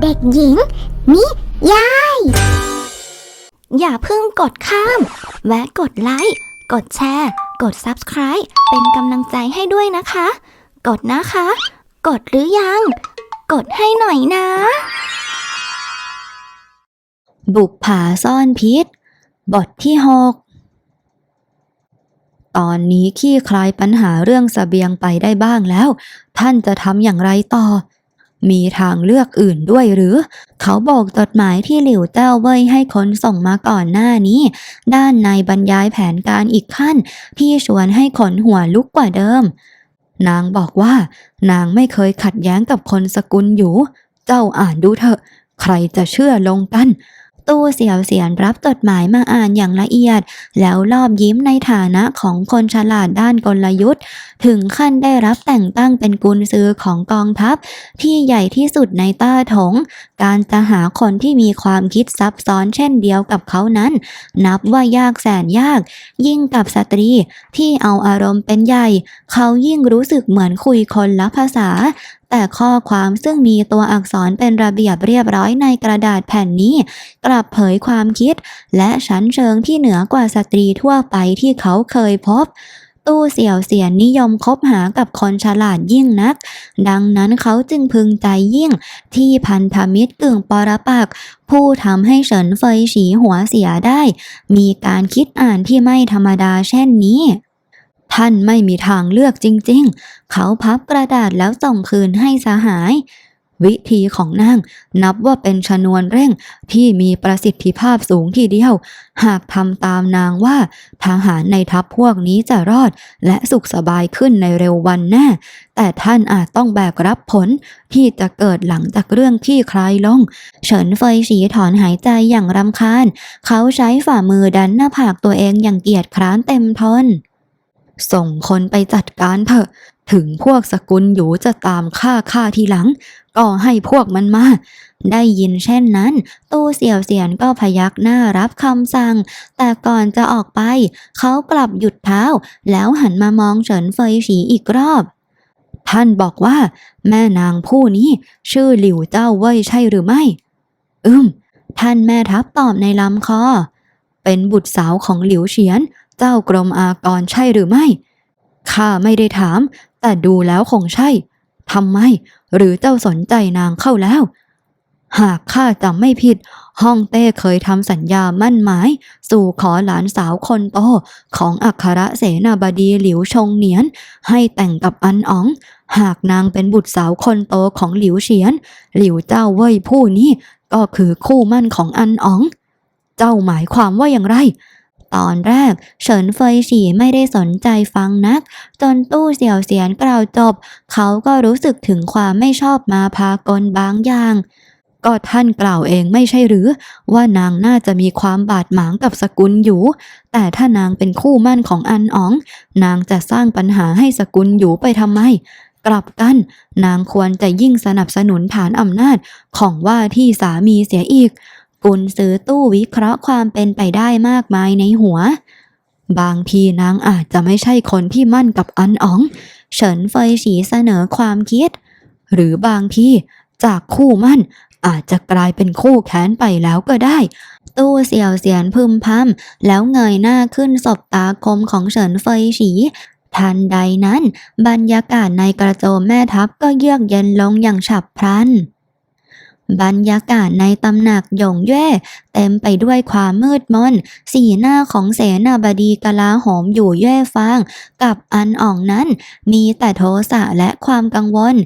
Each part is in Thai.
เด็กหญิง นิยาย อย่าเพิ่งกดข้าม แวะกดไลค์ กดแชร์ กด Subscribe เป็นกำลังใจให้ด้วยนะคะ กดนะคะ กดหรือยัง กดให้หน่อยนะ บุกผาซ่อนพิษ บทที่6ตอนนี้ขี้คลายปัญหาเรื่องสเสบียงไปได้บ้างแล้ว ท่านจะทำอย่างไรต่อ มีทางเลือกอื่นด้วยหรือ เขาบอกจดหมายที่หลิวเจ้าเว่ยให้คนส่งมาก่อนหน้านี้ ด้านในบรรยายแผนการอีกขั้น ที่ชวนให้ขนหัวลุกกว่าเดิม นางบอกว่า นางไม่เคยขัดแย้งกับคนสกุลอยู่ เจ้าอ่านดูเถอะ ใครจะเชื่อลงกัน ตู้เสี่ยวเสียนรับจดหมายมาอ่านอย่างละเอียด แล้วรอบยิ้มในฐานะของคนฉลาดด้านกลยุทธ์ ถึงขั้นได้รับแต่งตั้งเป็นกุนซือของกองทัพ ที่ใหญ่ที่สุดในต้าถง การจะหาคนที่มีความคิดซับซ้อนเช่นเดียวกับเขานั้น นับว่ายากแสนยาก ยิ่งกับสตรีที่เอาอารมณ์เป็นใหญ่ เขายิ่งรู้สึกเหมือนคุยคนละภาษาแต่ข้อความซึ่งมีตัวอักษรเป็นระเบียบเรียบร้อยในกระดาษแผ่นนี้ กลับเผยความคิด และชั้นเชิงที่เหนือกว่าสตรีทั่วไปที่เขาเคยพบ ตู้เสี่ยวเสียนนิยมคบหากับคนฉลาดยิ่งนัก ดังนั้นเขาจึงพึงใจยิ่ง ที่พันธมิตรกึ่งปรปักผู้ทำให้เฉินเฟยฉีหัวเสียได้ มีการคิดอ่านที่ไม่ธรรมดาเช่นนี้ ท่านไม่มีทางเลือกจริงๆ เขาพับกระดาษแล้วส่งคืนให้สหาย วิธีของนางนับว่าเป็นชนวนเร่งที่มีประสิทธิภาพสูงทีเดียว หากทำตามนางว่าทหารในทัพพวกนี้จะรอด และสุขสบายขึ้นในเร็ววันแน่ แต่ท่านอาจต้องแบกรับผลที่จะเกิดหลังจากเรื่องขี้คลายลง เฉินเฟยฉีถอนหายใจอย่างรำคาญ เขาใช้ฝ่ามือดันหน้าผากตัวเองอย่างเกียจคร้านเต็มทน ส่งคนไปจัดการเถอะ ถึงพวกสกุลหยูจะตามฆ่าข้าทีหลัง ก็ให้พวกมันมา ได้ยินเช่นนั้น ตู้เสี่ยวเสียนก็พยักหน้ารับคำสั่ง แต่ก่อนจะออกไป เขากลับหยุดเท้า แล้วหันมามองเฉินเฟยฉีอีกรอบ ท่านบอกว่า แม่นางผู้นี้ ชื่อหลิวเจ้าเว่ยใช่หรือไม่ อืม ท่านแม่ทัพตอบในลำคอเป็นบุตรสาวของหลิวเฉียน เจ้ากรมอากรใช่หรือไม่ ข้าไม่ได้ถาม แต่ดูแล้วคงใช่ ทำไม หรือเจ้าสนใจนางเข้าแล้ว หากข้าจำไม่ผิดฮ่องเต้เคยทำสัญญามั่นหมาย สู่ขอหลานสาวคนโตของอัครเสนาบดีหลิวชงเหนียน ให้แต่งกับอันอ๋อง หากนางเป็นบุตรสาวคนโตของหลิวเฉียน หลิวเจ้าเว่ยผู้นี้ก็คือคู่มั่นของอันอ๋อง เจ้าหมายความว่าอย่างไร ตอนแรก เฉินเฟยฉีไม่ได้สนใจฟังนัก จนตู้เสี่ยวเสียนกล่าวจบ เขาก็รู้สึกถึงความไม่ชอบมาพากลบางอย่าง ก็ท่านกล่าวเองไม่ใช่หรือ ว่านางน่าจะมีความบาดหมางกับสกุลอยู่ แต่ถ้านางเป็นคู่มั่นของอันอ๋อง นางจะสร้างปัญหาให้สกุลอยู่ไปทำไมกลับกัน นางควรจะยิ่งสนับสนุนฐานอำนาจของว่าที่สามีเสียอีก กุนซื้อตู้วิเคราะห์ความเป็นไปได้มากมายในหัว บางทีนางอาจจะไม่ใช่คนที่มั่นกับอันอ๋อง เฉินเฟยฉีเสนอความคิด หรือบางทีจากคู่มั่นอาจจะกลายเป็นคู่แค้นไปแล้วก็ได้ ตู้เสี่ยวเสียนพึมพำแล้วเงยหน้าขึ้นสบตาคมของเฉินเฟยฉีทันใดนั้น บรรยากาศในกระโจมแม่ทัพก็เยือกเย็นลงอย่างฉับพลัน บรรยากาศในตำหนักหยงเย่เต็มไปด้วยความมืดมน สีหน้าของเสนาบดีกลาโหมอยู่เย่ฟาง กับอันอ่องนั้น มีแต่โทสะและความกังวล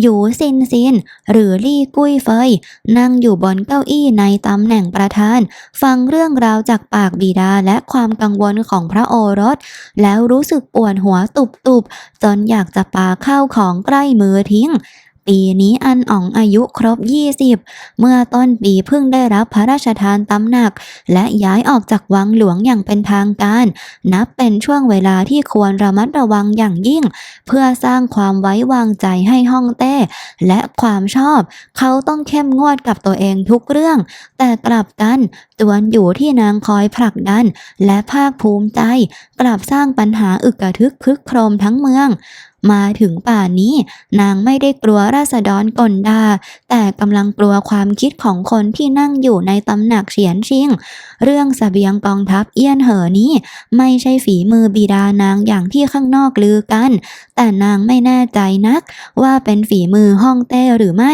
อยู่ซินซิน หรือลี่กุ้ยเฟย นั่งอยู่บนเก้าอี้ในตำแหน่งประธาน ฟังเรื่องราวจากปากบิดาและความกังวลของพระโอรส แล้วรู้สึกปวดหัวตุบๆ จนอยากจะปาข้าวของใกล้มือทิ้ง ปีนี้อันอ่องอายุครบ 20 เมื่อต้นปีเพิ่งได้รับพระราชทานตำหนัก และย้ายออกจากวังหลวงอย่างเป็นทางการ นับเป็นช่วงเวลาที่ควรระมัดระวังอย่างยิ่ง เพื่อสร้างความไว้วางใจให้ฮ่องเต้ และความชอบ เขาต้องเข้มงวดกับตัวเองทุกเรื่อง แต่กลับกันจวนอยู่ที่นางคอยผลักดัน และภาคภูมิใจ กลับสร้างปัญหาอึกกระทึกคึกโครมทั้งเมือง มาถึงป่านนี้ นางไม่ได้กลัวราษฎรกลดา แต่กำลังกลัวความคิดของคนที่นั่งอยู่ในตำหนักเฉียนชิง เรื่องสเสบียงกองทัพเอี้ยนเหอนี้ ไม่ใช่ฝีมือบิดานางอย่างที่ข้างนอกลือกัน แต่นางไม่แน่ใจนัก ว่าเป็นฝีมือฮ่องเต้หรือไม่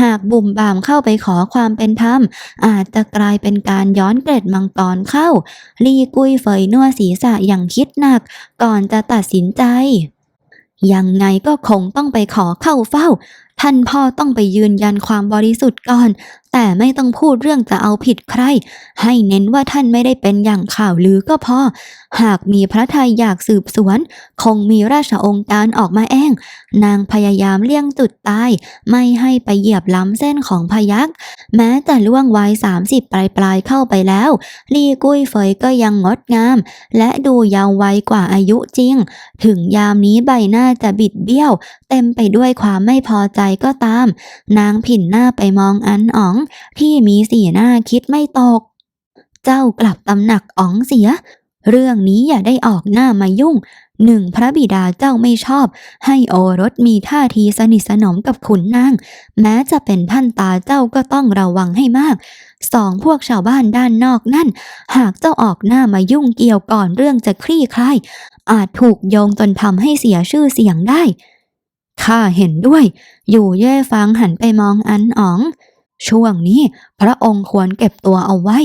หากบุ่มบามเข้าไปขอความเป็นธรรม อาจจะกลายเป็นการย้อนเกร็ดมังกรเข้า ลีกุยเฟยนัวศีรษะอย่างคิดหนัก ก่อนจะตัดสินใจ ยังไงก็คงต้องไปขอเข้าเฝ้า ท่านพ่อต้องไปยืนยันความบริสุทธิ์ก่อน แต่ไม่ต้องพูดเรื่องจะเอาผิดใคร ให้เน้นว่าท่านไม่ได้เป็นอย่างข่าวลือก็พอ หากมีพระทัยอยากสืบสวน คงมีราชองค์การออกมาเองนางพยายามเลี่ยงจุดตาย ไม่ให้ไปเหยียบล้ำเส้นของพยักแม้แต่ล่วงวัย30 ปลายปลายๆเข้าไปแล้ว ลีกุ้ยเฟยก็ยังงดงาม และดูยาววัยกว่าอายุจริง ถึงยามนี้ใบหน้าจะบิดเบี้ยว เต็มไปด้วยความไม่พอใจก็ตาม นางผินหน้าไปมองอันอ๋อง ที่มีสีหน้าคิดไม่ตก เจ้ากลับตำหนักอ๋องเสีย เรื่องนี้อย่าได้ออกหน้ามายุ่งหนึ่งพระบิดาเจ้าไม่ชอบ ให้โอรสมีท่าทีสนิทสนมกับขุนนาง แม้จะเป็นท่านตาเจ้าก็ต้องระวังให้มากสองพวกชาวบ้านด้านนอกนั่น หากเจ้าออกหน้ามายุ่งเกี่ยวก่อนเรื่องจะคลี่คลายอาจถูกโยงจนทำให้เสียชื่อเสียงได้ ข้าเห็นด้วย อยู่เย่ฟังหันไปมองอันอ๋อง ช่วงนี้พระองค์ควรเก็บตัวเอาไว้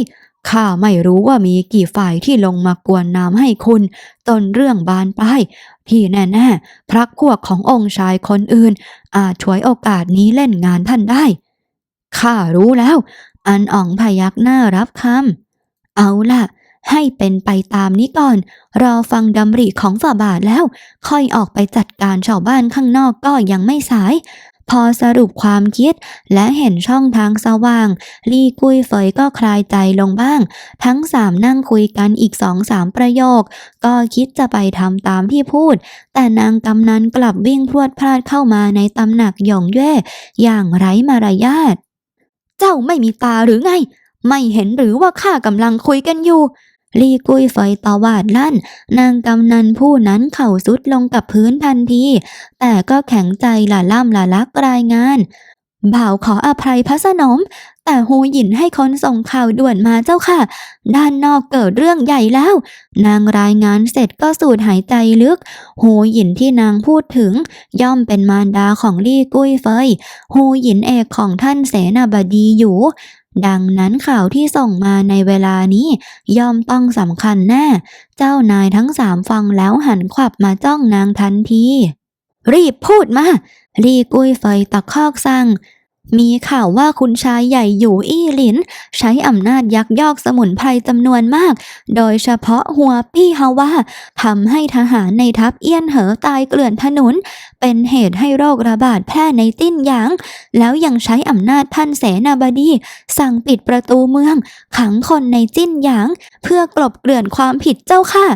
ข้าไม่รู้ว่ามีกี่ฝ่ายที่ลงมากวนน้ำให้คุณ จนเรื่องบานปลาย ที่แน่ๆ พระพวกขององค์ชายคนอื่น อาจช่วยโอกาสนี้เล่นงานท่านได้ ข้ารู้แล้ว อันอ่องพยักหน้ารับคำเอาล่ะ ให้เป็นไปตามนี้ก่อน รอฟังดำริของฝ่าบาทแล้ว ค่อยออกไปจัดการชาวบ้านข้างนอกก็ยังไม่สาย พอสรุปความคิดและเห็นช่องทางสว่าง ลี่กุยเฟยก็คลายใจลงบ้าง ทั้งสามนั่งคุยกันอีกสองสามประโยค ก็คิดจะไปทำตามที่พูด แต่นางกำนันกลับวิ่งพรวดพลาดเข้ามาในตำหนักหยงเย่อย่างไร้มารยาท เจ้าไม่มีตาหรือไง ไม่เห็นหรือว่าข้ากำลังคุยกันอยู่ ลีกุยเฟยตวาดลั่น นางกำนันผู้นั้นเข่าสุดลงกับพื้นทันที แต่ก็แข็งใจละล่ำละลักรายงาน บ่าวขออภัยพระสนม แต่ฮูหยินให้คนส่งข่าวด่วนมาเจ้าค่ะ ด้านนอกเกิดเรื่องใหญ่แล้ว นางรายงานเสร็จก็สูดหายใจลึกฮูหยินที่นางพูดถึง ย่อมเป็นมารดาของลี่กุ้ยเฟยฮูหยินเอกของท่านเสนาบดีอยู่ ดังนั้นข่าวที่ส่งมาในเวลานี้ ย่อมต้องสำคัญแน่ เจ้านายทั้งสามฟังแล้วหันขวับมาจ้องนางทันที รีบพูดมา รีกุยเฟยตะคอกสั่ง มีข่าวว่าคุณชายใหญ่อยู่อี้หลิน ใช้อำนาจยักยอกสมุนไพรจำนวนมาก โดยเฉพาะหัวปี้ฮาว่าทำให้ทหารในทัพเอี้ยนเหอตายเกลื่อนถนน เป็นเหตุให้โรคระบาดแพร่ในจิ้นหยาง แล้วยังใช้อำนาจท่านเสนาบดี สั่งปิดประตูเมือง ขังคนในจิ้นหยาง เพื่อกลบเกลื่อนความผิดเจ้าค่ะ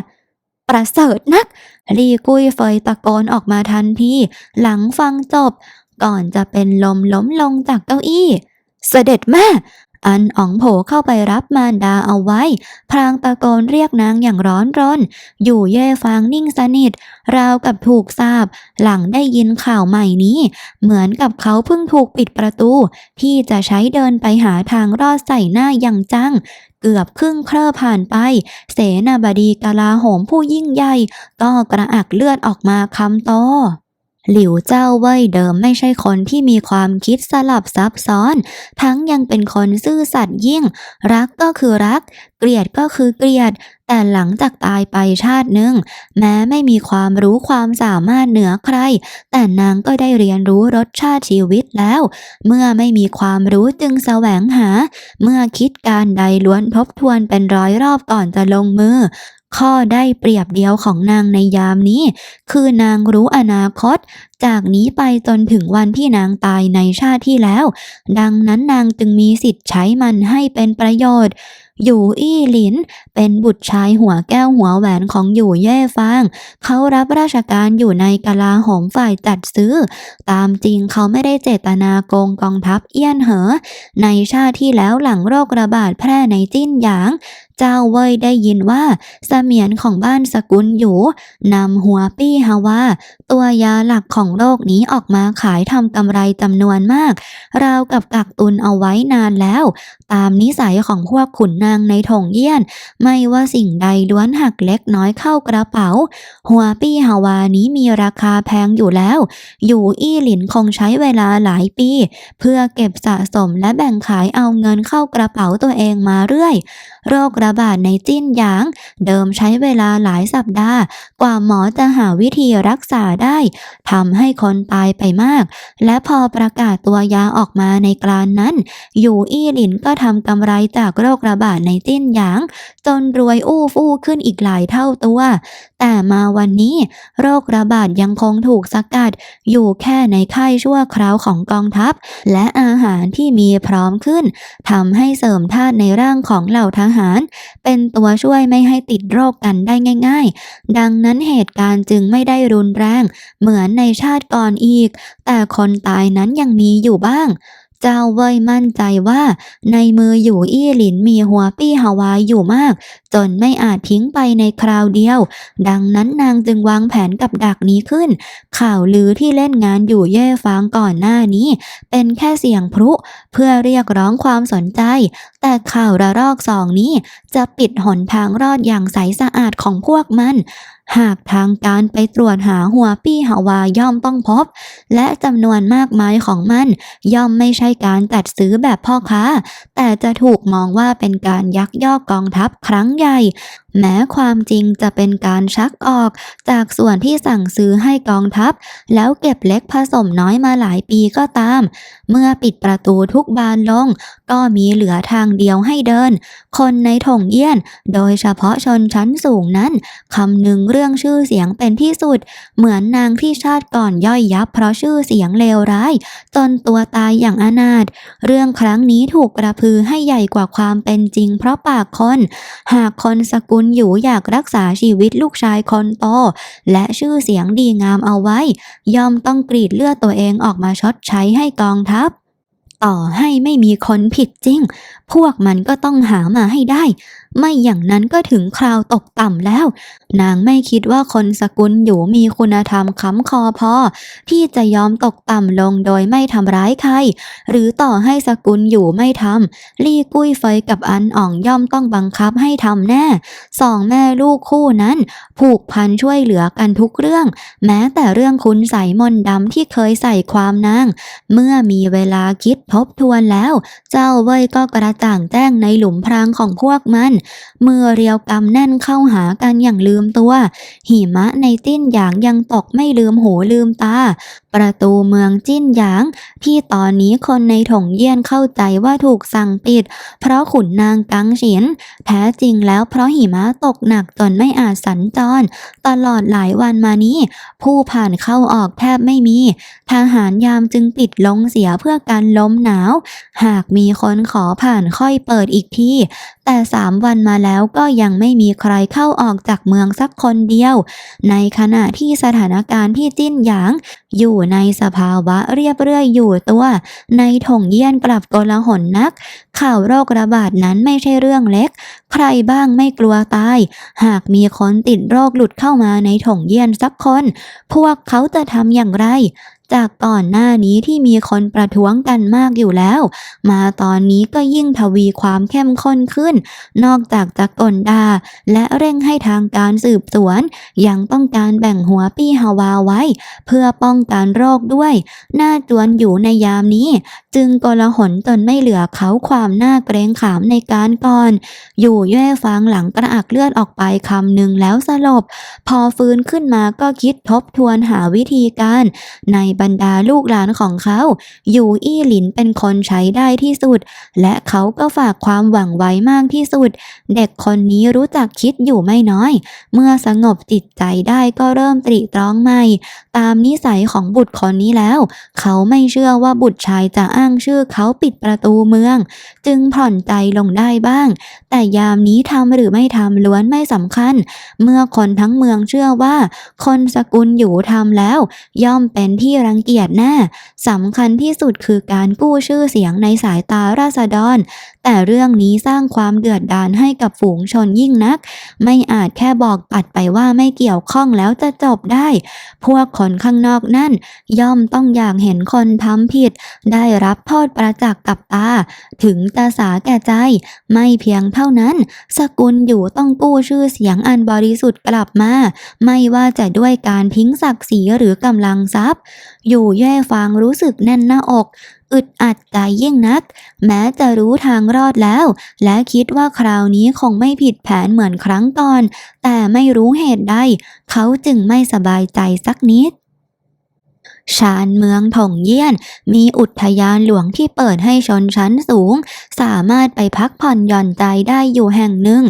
ประเสริฐนักลีกุยเฟยตะโกนออกมาทันทีหลังฟังจบ ก่อนจะเป็นลมล้มลงจากเก้าอี้ เสด็จแม่ อันอ๋องโผเข้าไปรับมารดาเอาไว้พลางตะโกนเรียกนางอย่างร้อนรน อยู่เย่ฟางนิ่งสนิท ราวกับถูกสาบ หลังได้ยินข่าวใหม่นี้ เหมือนกับเขาเพิ่งถูกปิดประตู ที่จะใช้เดินไปหาทางรอดใส่หน้าอย่างจังเกือบครึ่งเคร่อผ่านไป เสนาบดีกาลาโหมผู้ยิ่งใหญ่ ก็กระอักเลือดออกมาคำโต หลิวเจ้าเว่ยเดิมไม่ใช่คนที่มีความคิดสลับซับซ้อน ทั้งยังเป็นคนซื่อสัตย์ยิ่ง รักก็คือรัก เกลียดก็คือเกลียด แต่หลังจากตายไปชาติหนึ่ง แม้ไม่มีความรู้ความสามารถเหนือใคร แต่นางก็ได้เรียนรู้รสชาติชีวิตแล้ว เมื่อไม่มีความรู้จึงแสวงหา เมื่อคิดการใดล้วนทบทวนเป็นร้อยรอบก่อนจะลงมือ ข้อได้เปรียบเดียวของนางในยามนี้ คือนางรู้อนาคต จากนี้ไปจนถึงวันที่นางตายในชาติที่แล้ว ดังนั้นนางจึงมีสิทธิ์ใช้มันให้เป็นประโยชน์อยู่อี้หลิน เป็นบุตรชายหัวแก้วหัวแหวนของอยู่เย่ฟาง เขารับราชการอยู่ในกลาโหมฝ่ายจัดซื้อ ตามจริงเขาไม่ได้เจตนาโกงกองทัพเอี้ยนเหอ ในชาติที่แล้วหลังโรคระบาดแพร่ในจิ้นหยาง เจ้าเว่ยได้ยินว่าเสมียนของบ้านสกุลอยู่นำหัวปี้ฮาวา ตัวยาหลักของโรคนี้ออกมาขายทำกำไรจำนวนมาก ราวกับกักตุนเอาไว้นานแล้ว ตามนิสัยของพวกขุนนางในถงเยี่ยน ไม่ว่าสิ่งใดล้วนหักเล็กน้อยเข้ากระเป๋า หัวปี้ฮาวานี้มีราคาแพงอยู่แล้ว อยู่อี้หลินคงใช้เวลาหลายปี เพื่อเก็บสะสมและแบ่งขายเอาเงินเข้ากระเป๋าตัวเองมาเรื่อย โรคระบาดในจิ้นหยาง เดิมใช้เวลาหลายสัปดาห์ กว่าหมอจะหาวิธีรักษาได้ทำให้คนตายไปมาก และพอประกาศตัวยาออกมาในกลานนั้น อยู่อี้หลินก็ทำกำไรจากโรคระบาดในจิ้นหยาง จนรวยอู้ฟู่ขึ้นอีกหลายเท่าตัว แต่มาวันนี้ โรคระบาดยังคงถูกสกัด อยู่แค่ในค่ายชั่วคราวของกองทัพ และอาหารที่มีพร้อมขึ้นทำให้เสริมธาตุในร่างของเหล่าทหารเป็นตัวช่วยไม่ให้ติดโรคกันได้ง่าย ๆ ดังนั้นเหตุการณ์จึงไม่ได้รุนแรง เหมือนในชาติก่อนอีก แต่คนตายนั้นยังมีอยู่บ้างเจ้าเว่ยมั่นใจว่า ในมืออยู่อี้หลินมีหัวปี้ฮาวายอยู่มาก จนไม่อาจทิ้งไปในคราวเดียว ดังนั้นนางจึงวางแผนกับดักนี้ขึ้น ข่าวลือที่เล่นงานอยู่เย่ฟางก่อนหน้านี้ เป็นแค่เสียงพลุเพื่อเรียกร้องความสนใจแต่ข่าวระลอกสองนี้จะปิดหนทางรอดอย่างใสสะอาดของพวกมัน หากทางการไปตรวจหาหัวปี้ฮาวาย่อมต้องพบ และจำนวนมากมายของมัน ย่อมไม่ใช่การจัดซื้อแบบพ่อค้า แต่จะถูกมองว่าเป็นการยักยอกกองทัพครั้งใหญ่แม้ความจริงจะเป็นการชักออกจากส่วนที่สั่งซื้อให้กองทัพ แล้วเก็บเล็กผสมน้อยมาหลายปีก็ตาม เมื่อปิดประตูทุกบานลง ก็มีเหลือทางเดียวให้เดิน คนในถงเยี่ยน โดยเฉพาะชนชั้นสูงนั้นคำนึงเรื่องชื่อเสียงเป็นที่สุด เหมือนนางที่ชาติก่อนย่อยยับเพราะชื่อเสียงเลวร้ายจนตัวตายอย่างอนาถเรื่องครั้งนี้ถูกกระพือให้ใหญ่กว่าความเป็นจริงเพราะปากคน หากคนสกุลอยู่อยากรักษาชีวิตลูกชายคนโต และชื่อเสียงดีงามเอาไว้ ย่อมต้องกรีดเลือดตัวเองออกมาชดใช้ให้กองทัพ ต่อให้ไม่มีคนผิดจริง พวกมันก็ต้องหามาให้ได้ ไม่อย่างนั้นก็ถึงคราวตกต่ำแล้ว นางไม่คิดว่าคนสกุลอยู่มีคุณธรรมค้ำคอพอ ที่จะยอมตกต่ำลงโดยไม่ทำร้ายใคร หรือต่อให้สกุลอยู่ไม่ทำลี่กุ้ยเฟยกับอันอ่องย่อมต้องบังคับให้ทำแน่สองแม่ลูกคู่นั้น ผูกพันช่วยเหลือกันทุกเรื่อง แม้แต่เรื่องคุณใส่มนดำที่เคยใส่ความนาง เมื่อมีเวลาคิดทบทวนแล้ว เจ้าเว่ยก็กระจ่างแจ้งในหลุมพรางของพวกมัน มือเรียวกำแน่นเข้าหากันอย่างลืมตัว หิมะในจิ้นหยางยังตกไม่ลืมหูลืมตา ประตูเมืองจิ้นหยาง ที่ตอนนี้คนในถงเยี่ยนเข้าใจว่าถูกสั่งปิด เพราะขุนนางกังเฉียนแท้จริงแล้วเพราะหิมะตกหนักจนไม่อาจสัญจร ตลอดหลายวันมานี้ ผู้ผ่านเข้าออกแทบไม่มี ทหารยามจึงปิดลงเสียเพื่อการล้มหนาว หากมีคนขอผ่านค่อยเปิดอีกที แต่สามวันมาแล้วก็ยังไม่มีใครเข้าออกจากเมืองสักคนเดียว ในขณะที่สถานการณ์ที่จิ้นหยาง อยู่ในสภาวะเรียบเรื่อยอยู่ตัว ในถงเยี่ยนกลับโกลาหลนัก ข่าวโรคระบาดนั้นไม่ใช่เรื่องเล็ก ใครบ้างไม่กลัวตาย หากมีคนติดโรคหลุดเข้ามาในถงเยี่ยนสักคน พวกเขาจะทำอย่างไร จากก่อนหน้านี้ที่มีคนประท้วงกันมากอยู่แล้ว มาตอนนี้ก็ยิ่งทวีความเข้มข้นขึ้น นอกจากจะกลดา และเร่งให้ทางการสืบสวน ยังต้องการแบ่งหัวปี้ฮาวาไว้ เพื่อป้องกันโรคด้วยหน้าจวนอยู่ในยามนี้จึงกลหนจนไม่เหลือเขาความน่าเกรงขามในการก่อน อยู่แย่ฟังหลังกระอักเลือดออกไปคำหนึ่งแล้วสลบ พอฟื้นขึ้นมาก็คิดทบทวนหาวิธีการ ในบรรดาลูกหลานของเขา อยู่อี้หลินเป็นคนใช้ได้ที่สุด และเขาก็ฝากความหวังไว้มากที่สุด เด็กคนนี้รู้จักคิดอยู่ไม่น้อย เมื่อสงบจิตใจได้ก็เริ่มตรีตรองใหม่ ตามนิสัยของบุตรคนนี้แล้ว เขาไม่เชื่อว่าบุตรชายจะอ้างงชื่อเขาปิดประตูเมือง จึงผ่อนใจลงได้บ้าง แต่ยามนี้ทำหรือไม่ทำล้วนไม่สำคัญ เมื่อคนทั้งเมืองเชื่อว่า คนสกุลอยู่ทำแล้ว ย่อมเป็นที่รังเกียจแน่สำคัญที่สุดคือการกู้ชื่อเสียงในสายตาราษฎร แต่เรื่องนี้สร้างความเดือดดาลให้กับฝูงชนยิ่งนัก ไม่อาจแค่บอกปัดไปว่าไม่เกี่ยวข้องแล้วจะจบได้ พวกคนข้างนอกนั่น ย่อมต้องอยากเห็นคนทำผิด ได้รับโทษประจักษ์กับตา ถึงจะสาแก่ใจ ไม่เพียงเท่านั้น สกุลอยู่ต้องกู้ชื่อเสียงอันบริสุทธิ์กลับมา ไม่ว่าจะด้วยการทิ้งศักดิ์ศรีหรือกำลังทรัพย์ อยู่แย่ฟังรู้สึกแน่นหน้าอกอึดอัดใจยิ่งนัก แม้จะรู้ทางรอดแล้ว และคิดว่าคราวนี้คงไม่ผิดแผนเหมือนครั้งก่อน แต่ไม่รู้เหตุใด เขาจึงไม่สบายใจสักนิด ชานเมืองถงเยี่ยน มีอุทยานหลวงที่เปิดให้ชนชั้นสูง สามารถไปพักผ่อนหย่อนใจได้อยู่แห่งหนึ่ง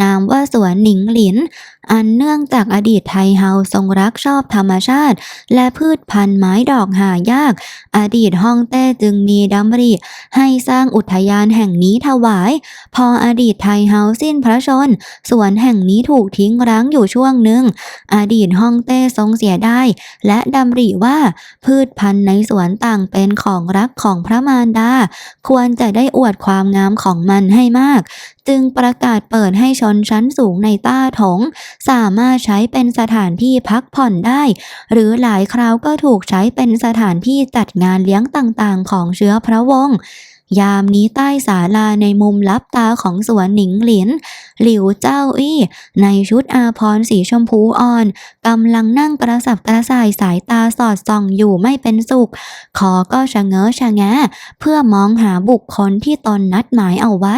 นามว่าสวนหนิงหลิน อันเนื่องจากอดีตไทเฮาทรงรักชอบธรรมชาติ และพืชพันธุ์ไม้ดอกหายาก อดีตฮ่องเต้จึงมีดำริ ให้สร้างอุทยานแห่งนี้ถวาย พออดีตไทเฮาสิ้นพระชน สวนแห่งนี้ถูกทิ้งร้างอยู่ช่วงหนึ่ง อดีตฮ่องเต้ทรงเสียได้ และดำริว่าพืชพันธุ์ในสวนต่างเป็นของรักของพระมารดา ควรจะได้อวดความงามของมันให้มาก จึงประกาศเปิดให้ชนชั้นสูงในต้าถง สามารถใช้เป็นสถานที่พักผ่อนได้ หรือหลายคราวก็ถูกใช้เป็นสถานที่จัดงานเลี้ยงต่างๆ ของเชื้อพระวงศ์ ยามนี้ใต้ศาลาในมุมลับตาของสวนหนิงหลิน หลิวเจ้าอี้ในชุดอาภรสีชมพูอ่อนกำลังนั่งกระสับกระส่ายสายตาสอดส่องอยู่ไม่เป็นสุข คอก็ชะเง้อชะแงะเพื่อมองหาบุคคลที่ตนนัดหมายเอาไว้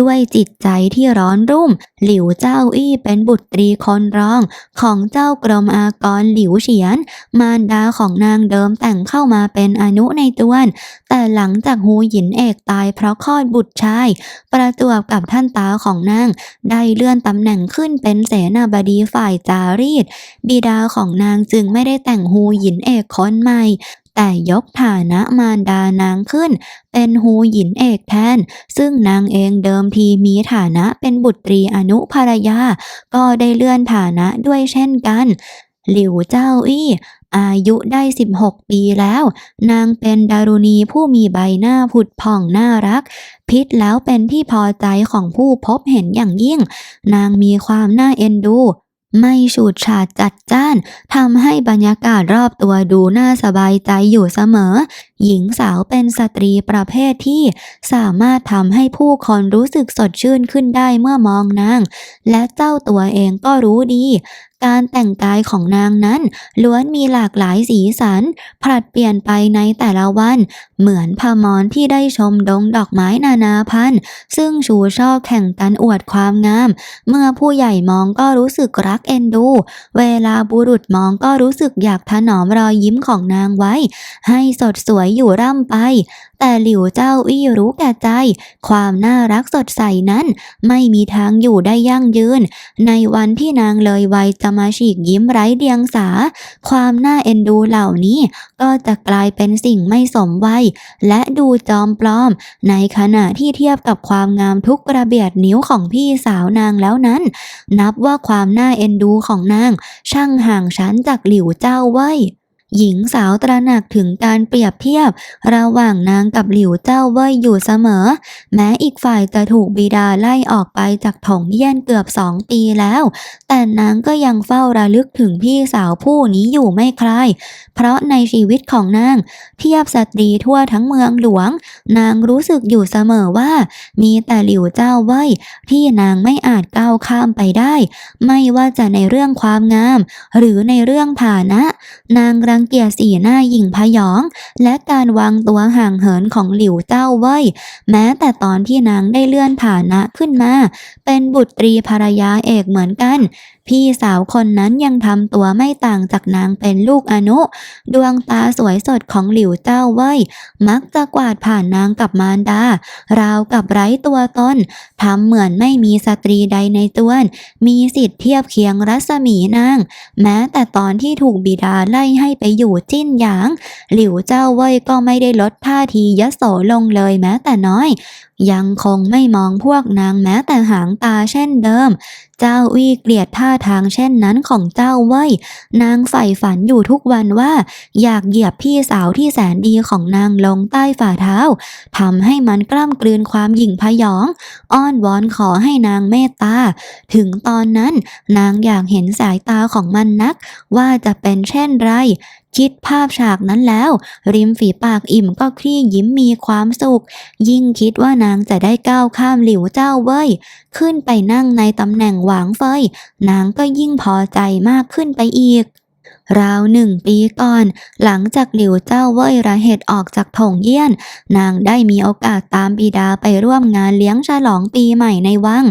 ด้วยจิตใจที่ร้อนรุ่ม หลิวเจ้าอี้เป็นบุตรีคนรอง ของเจ้ากรมอากรหลิวเฉียน มารดาของนางเดิมแต่งเข้ามาเป็นอนุในตวน แต่หลังจากฮูหยินเอกตายเพราะคลอดบุตรชาย ประจวบกับท่านตาของนาง ได้เลื่อนตำแหน่งขึ้นเป็นเสนาบดีฝ่ายจารีต บิดาของนางจึงไม่ได้แต่งฮูหยินเอกคนใหม่ แต่ยกฐานะมารดานางขึ้น เป็นฮูหยินเอกแทน ซึ่งนางเองเดิมทีมีฐานะเป็นบุตรีอนุภรรยา ก็ได้เลื่อนฐานะด้วยเช่นกันหลิวเจ้าอี้ อายุได้ 16 ปีแล้ว นางเป็นดารุณีผู้มีใบหน้าผุดผ่องน่ารัก พิษแล้วเป็นที่พอใจของผู้พบเห็นอย่างยิ่ง นางมีความน่าเอ็นดูไม่ฉูดฉาดจัดจ้านทำให้บรรยากาศรอบตัวดูน่าสบายใจอยู่เสมอ หญิงสาวเป็นสตรีประเภทที่สามารถทำให้ผู้คนรู้สึกสดชื่นขึ้นได้เมื่อมองนาง และเจ้าตัวเองก็รู้ดี การแต่งกายของนางนั้น ล้วนมีหลากหลายสีสัน ผลัดเปลี่ยนไปในแต่ละวัน เหมือนพมรที่ได้ชมดงดอกไม้นานาพันธุ์ ซึ่งชูช่อแข่งกันอวดความงาม เมื่อผู้ใหญ่มองก็รู้สึกรักเอ็นดู เวลาบุรุษมองก็รู้สึกอยากถนอมรอยยิ้มของนางไว้ ให้สดสวยอยู่ร่ำไป แต่หลิวเจ้าอี้รู้แก่ใจ ความน่ารักสดใสนั้น ไม่มีทางอยู่ได้ยั่งยืน ในวันที่นางเลยวัยจะมาฉีกยิ้มไร้เดียงสา ความน่าเอ็นดูเหล่านี้ ก็จะกลายเป็นสิ่งไม่สมวัย และดูจอมปลอม ในขณะที่เทียบกับความงามทุกกระเบียดนิ้วของพี่สาวนางแล้วนั้น นับว่าความน่าเอ็นดูของนาง ช่างห่างชั้นจากหลิวเจ้าเว้ หญิงสาวตระหนักถึงการเปรียบเทียบ ระหว่างนางกับหลิวเจ้าเว่ยอยู่เสมอ แม้อีกฝ่ายจะถูกบิดาไล่ออกไปจากถงเยี่ยนเกือบสองปีแล้ว แต่นางก็ยังเฝ้าระลึกถึงพี่สาวผู้นี้อยู่ไม่คลาย เพราะในชีวิตของนาง เทียบสตรีทั่วทั้งเมืองหลวง นางรู้สึกอยู่เสมอว่า มีแต่หลิวเจ้าเว่ยที่นางไม่อาจก้าวข้ามไปได้ ไม่ว่าจะในเรื่องความงาม หรือในเรื่องฐานะ นางรังเกียจสีหน้าหยิ่งพยอง และการวางตัวห่างเหินของหลิวเจ้าเว่ยแม้แต่ตอนที่นางได้เลื่อนฐานะขึ้นมา เป็นบุตรีภรรยาเอกเหมือนกัน พี่สาวคนนั้นยังทำตัวไม่ต่างจากนางเป็นลูกอนุ ดวงตาสวยสดของหลิวเจ้าเว่ยมักจะกวาดผ่านนางกับมารดา ราวกับไร้ตัวตนทำเหมือนไม่มีสตรีใดในจวนมีสิทธิ์เทียบเคียงรัศมีนาง แม้แต่ตอนที่ถูกบิดาไล่ให้ไปอยู่จิ้นหยาง หลิวเจ้าเว่ยก็ไม่ได้ลดท่าทียโสลงเลยแม้แต่น้อย ยังคงไม่มองพวกนางแม้แต่หางตาเช่นเดิม เจ้าอี้เกลียดท่าทางเช่นนั้นของเจ้าเว่ยนางใฝ่ฝันอยู่ทุกวันว่า อยากเหยียบพี่สาวที่แสนดีของนางลงใต้ฝ่าเท้าทำให้มันกล้ำกลืนความหยิ่งพยอง อ้อนวอนขอให้นางเมตตา ถึงตอนนั้นนางอยากเห็นสายตาของมันนัก ว่าจะเป็นเช่นไรคิดภาพฉากนั้นแล้ว ริมฝีปากอิ่มก็คลี่ยิ้มมีความสุข ยิ่งคิดว่านางจะได้ก้าวข้ามหลิวเจ้าเว่ยขึ้นไปนั่งในตำแหน่งหวางเฟยนางก็ยิ่งพอใจมากขึ้นไปอีก ราวหนึ่งปีก่อน หลังจากหลิวเจ้าเว่ยระเหตุออกจากถงเยี่ยน นางได้มีโอกาสตามบิดาไปร่วมงานเลี้ยงฉลองปีใหม่ในวัง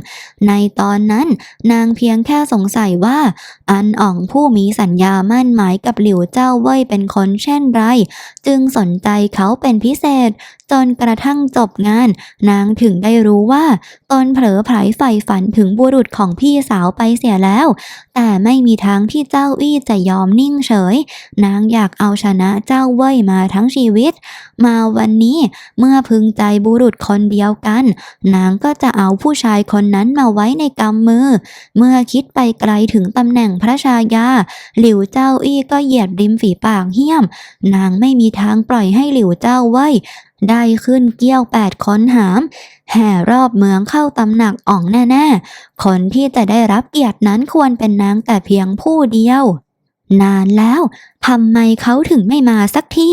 ในตอนนั้นนางเพียงแค่สงสัยว่า อันอ่องผู้มีสัญญามั่นหมายกับหลิวเจ้าเว่ยเป็นคนเช่นไร จึงสนใจเขาเป็นพิเศษ จนกระทั่งจบงาน นางถึงได้รู้ว่าตนเผลอไผลใฝ่ฝันถึงบุรุษของพี่สาวไปเสียแล้ว แต่ไม่มีทางที่เจ้าอี้จะยอมนิ่งเฉย นางอยากเอาชนะเจ้าเว่ยมาทั้งชีวิต มาวันนี้เมื่อพึงใจบุรุษคนเดียวกัน นางก็จะเอาผู้ชายคนนั้นมาไว้ในกำมือ เมื่อคิดไปไกลถึงตำแหน่งพระชายา หลิวเจ้าอี้ก็เหยียดริมฝีปากเหี้ยม นางไม่มีทางปล่อยให้หลิวเจ้าเว่ยได้ขึ้นเกี้ยวแปดค้นหาม แห่รอบเมืองเข้าตำหนักอ่องแน่ ๆ คนที่จะได้รับเกียรตินั้นควรเป็นนางแต่เพียงผู้เดียว นานแล้วทำไมเขาถึงไม่มาสักที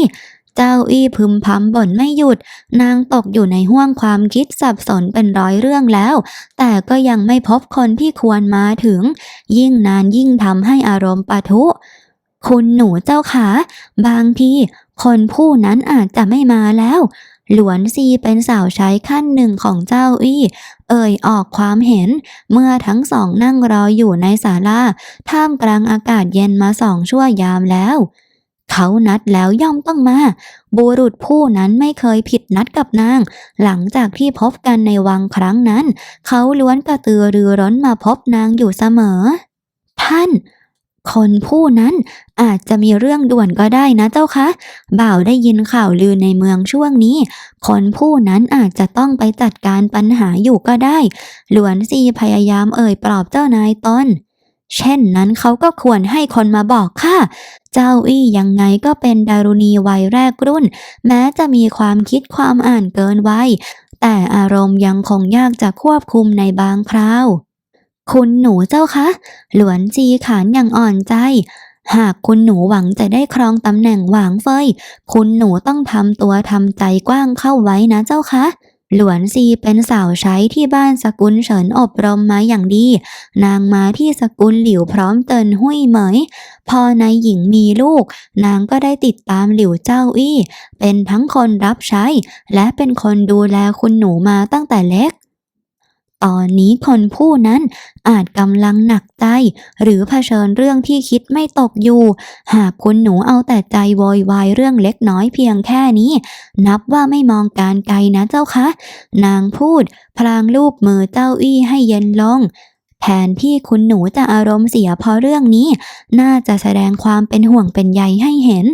เจ้าอี้พึมพำบ่นไม่หยุด นางตกอยู่ในห้วงความคิดสับสนเป็นร้อยเรื่องแล้ว แต่ก็ยังไม่พบคนที่ควรมาถึง ยิ่งนานยิ่งทำให้อารมณ์ปะทุ คุณหนูเจ้าขา บางที คนผู้นั้นอาจจะไม่มาแล้ว หลวนซีเป็นสาวใช้ขั้นหนึ่งของเจ้าอี้ เอ่ยออกความเห็น เมื่อทั้งสองนั่งรออยู่ในศาลาท่ามกลางอากาศเย็นมาสองชั่วยามแล้ว เขานัดแล้วย่อมต้องมา บุรุษผู้นั้นไม่เคยผิดนัดกับนาง หลังจากที่พบกันในวังครั้งนั้น เขาล้วนกระตือรือร้นมาพบนางอยู่เสมอ ท่าน คนผู้นั้นอาจจะมีเรื่องด่วนก็ได้นะเจ้าคะ บ่าวได้ยินข่าวลือในเมืองช่วงนี้ คนผู้นั้นอาจจะต้องไปจัดการปัญหาอยู่ก็ได้ หลวนซีพยายามเอ่ยปลอบเจ้านายตนเช่นนั้นเขาก็ควรให้คนมาบอกค่ะ เจ้าอี้ยังไงก็เป็นดารุณีวัยแรกรุ่น แม้จะมีความคิดความอ่านเกินวัยแต่อารมณ์ยังคงยากจะควบคุมในบางคราว คุณหนูเจ้าคะ หลวนจีขานอย่างอ่อนใจ หากคุณหนูหวังจะได้ครองตำแหน่งหวางเฟย คุณหนูต้องทำตัวทำใจกว้างเข้าไว้นะเจ้าคะหลวนซีเป็นสาวใช้ที่บ้านสกุลเฉินอบรมมาอย่างดี นางมาที่สกุลหลิวพร้อมเตินหุยเหมย พอนายหญิงมีลูก นางก็ได้ติดตามหลิวเจ้าอี้ เป็นทั้งคนรับใช้ และเป็นคนดูแลคุณหนูมาตั้งแต่เล็ก ตอนนี้คนผู้นั้นอาจกำลังหนักใจ หรือเผชิญเรื่องที่คิดไม่ตกอยู่ หากคุณหนูเอาแต่ใจโวยวายเรื่องเล็กน้อยเพียงแค่นี้ นับว่าไม่มองการไกลนะเจ้าคะ นางพูด พลางรูปมือเจ้าอี้ให้เย็นลง แทนที่คุณหนูจะอารมณ์เสียเพราะเรื่องนี้ น่าจะแสดงความเป็นห่วงเป็นใยให้เห็น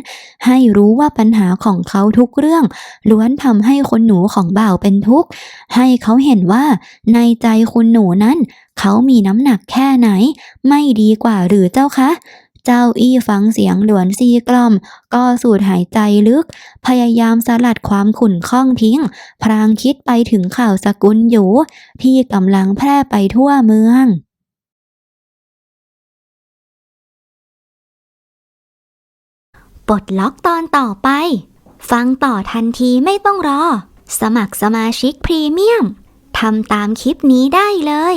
ให้รู้ว่าปัญหาของเขาทุกเรื่อง ล้วนทำให้คุณหนูของบ่าวเป็นทุกข์ ให้เขาเห็นว่าในใจคุณหนูนั้น เขามีน้ำหนักแค่ไหน ไม่ดีกว่าหรือเจ้าคะ เจ้าอี้ฟังเสียงหลวนซีกล่อม ก็สูดหายใจลึก พยายามสลัดความขุ่นข้องทิ้ง พรางคิดไปถึงข่าวสกุลอยู่ ที่กำลังแพร่ไปทั่วเมืองปลดล็อกตอนต่อไป ฟังต่อทันทีไม่ต้องรอ สมัครสมาชิกพรีเมียมทำตามคลิปนี้ได้เลย